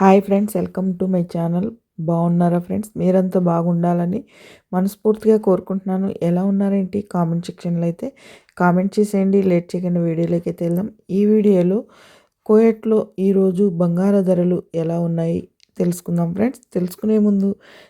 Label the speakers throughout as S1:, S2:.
S1: Hi friends welcome to my channel. బాగున్నారా friends? మీరంతా బాగుండాలని మనస్ఫూర్తిగా కోరుకుంటున్నాను. ఎలా ఉన్నారేంటి? కామెంట్ సెక్షన్లో అయితే కామెంట్ చేసేయండి. లేట్ చేయకుండా వీడియోలోకి అయితే వెళ్దాం. ఈ వీడియోలో కోయట్లో ఈరోజు బంగారు ధరలు ఎలా ఉన్నాయి తెలుసుకుందాం ఫ్రెండ్స్. తెలుసుకునే ముందు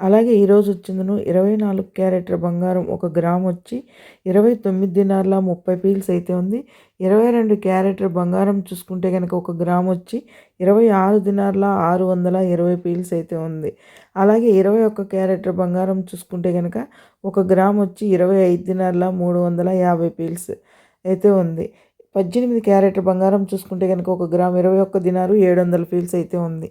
S1: అలాగే ఈరోజు వచ్చిందను ఇరవై నాలుగు క్యారెట్ల బంగారం ఒక గ్రామ్ వచ్చి ఇరవై తొమ్మిది దినార్ల ముప్పై పీల్స్ అయితే ఉంది. ఇరవై రెండు క్యారెట్ల బంగారం చూసుకుంటే కనుక ఒక గ్రామ్ వచ్చి ఇరవై ఆరు దినార్ల ఆరు వందల ఇరవై పీల్స్ అయితే ఉంది. అలాగే ఇరవై ఒక్క క్యారెట్ల బంగారం చూసుకుంటే కనుక ఒక గ్రామ్ వచ్చి ఇరవై ఐదు దినార్ల మూడు వందల యాభై పీల్స్ అయితే ఉంది. పద్దెనిమిది క్యారెట్ల బంగారం చూసుకుంటే కనుక ఒక గ్రామ్ ఇరవై ఒక్క దినారు ఏడు వందల పీల్స్ అయితే ఉంది.